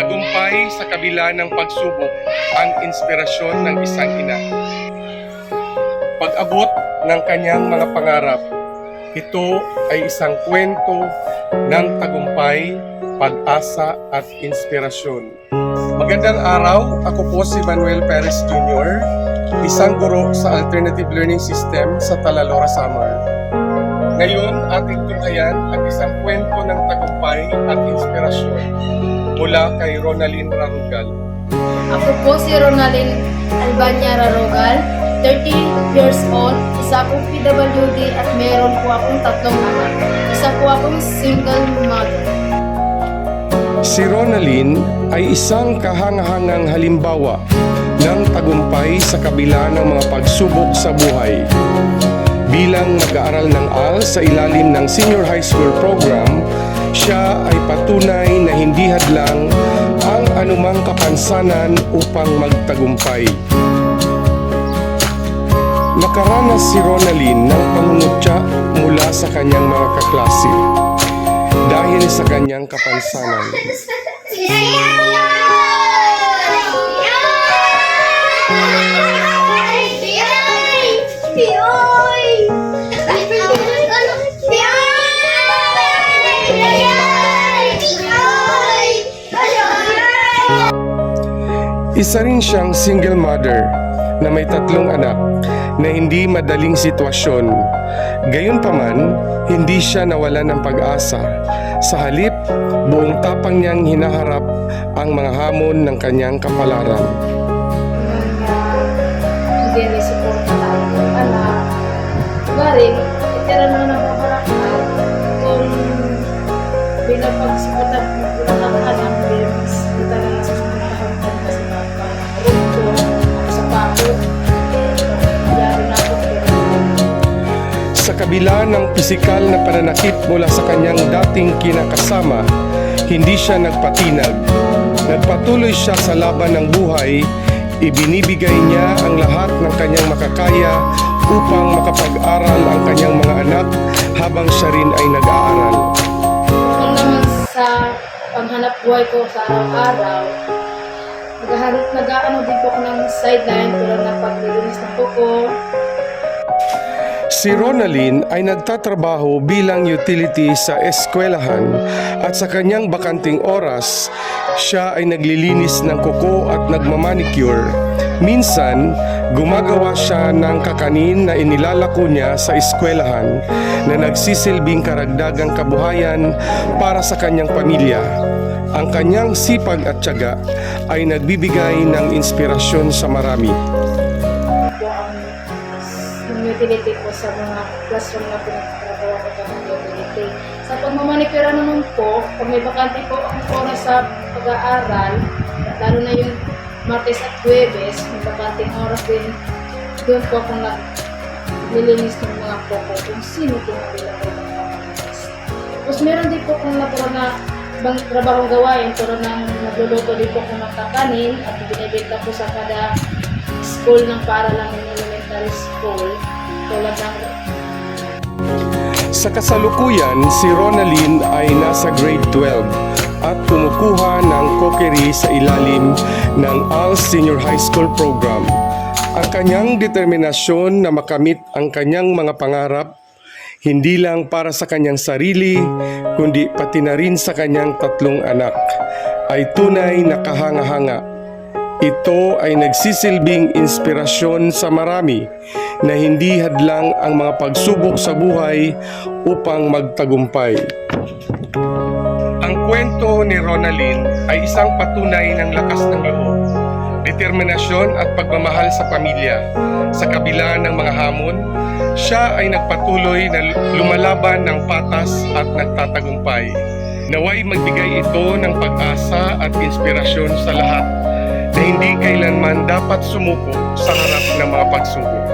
Tagumpay sa kabila ng pagsubok ang inspirasyon ng isang ina. Pag-abot ng kanyang mga pangarap, ito ay isang kwento ng tagumpay, pag-asa at inspirasyon. Magandang araw, ako po si Manuel Perez Jr., isang guro sa Alternative Learning System sa Talalora, Samar. Ngayon, ating tunghayan ang isang kwento ng tagumpay at inspirasyon mula kay Ronaldin Rarugal. Ako po si Ronaldin Albania Rarogal, 30 years old, isa akong PWD at meron po akong tatlong anak. Isa po akong single mother. Si Ronaldin ay isang kahangahangang halimbawa ng tagumpay sa kabila ng mga pagsubok sa buhay. Bilang nag-aaral ng AL sa ilalim ng senior high school program, siya ay patunay na hindi hadlang ang anumang kapansanan upang magtagumpay. Nakaranas si Ronaldin ng pangungutya mula sa kanyang mga kaklase dahil sa kanyang kapansanan. Isa rin siyang single mother na may tatlong anak na hindi madaling sitwasyon. Gayunpaman, hindi siya nawala ng pag-asa. Sa halip, buong tapang niyang hinaharap ang mga hamon ng kanyang kapalaran. Hindi may support na tayo. Anak, bari, itira na ng paparakal kung kabila ng pisikal na pananakit mula sa kanyang dating kinakasama, hindi siya nagpatinag. Nagpatuloy siya sa laban ng buhay, ibinibigay niya ang lahat ng kanyang makakaya upang makapag-aral ang kanyang mga anak habang siya rin ay nag-aaral. Kung naman sa panghanap buhay ko sa araw-araw, nag-ano din po ako ng sideline tulad ng paglilinis ng kuko, Si Ronaldin ay nagtatrabaho bilang utility sa eskwelahan at sa kanyang bakanting oras, siya ay naglilinis ng kuko at nagmamanicure. Minsan, gumagawa siya ng kakanin na inilalako niya sa eskwelahan na nagsisilbing karagdagang kabuhayan para sa kanyang pamilya. Ang kanyang sipag at tiyaga ay nagbibigay ng inspirasyon sa marami. Po utility ko sa mga classroom na pinagtrabaho ko sa mga utility. Sa pagmamanikura naman po, pag may bakante po ang oras sa pag-aaral, lalo na yung Martes at Huwebes, may bakanting oras din, doon po ako naglilinis ng mga koko kung sino po ang ng pamilinis. Tapos meron din po kung natural na bang trabahong gawain, tulad ng nagluluto din po kung ng at binibenta po sa kada school ng paaralan ng elementary school Sa kasalukuyan, si Ronaldin ay nasa grade 12 at kumukuha ng cookery sa ilalim ng ALS Senior High School Program. Ang kanyang determinasyon na makamit ang kanyang mga pangarap hindi lang para sa kanyang sarili, kundi pati na rin sa kanyang tatlong anak, ay tunay na kahanga-hanga ito ay nagsisilbing inspirasyon sa marami na hindi hadlang ang mga pagsubok sa buhay upang magtagumpay. Ang kwento ni Ronaldin ay isang patunay ng lakas ng loob, determinasyon at pagmamahal sa pamilya. Sa kabila ng mga hamon, siya ay nagpatuloy na lumalaban ng patas at nagtatagumpay. Naway magbigay ito ng pag-asa at inspirasyon sa lahat na hindi kailanman dapat sumuko sa harap ng mga pagsubok.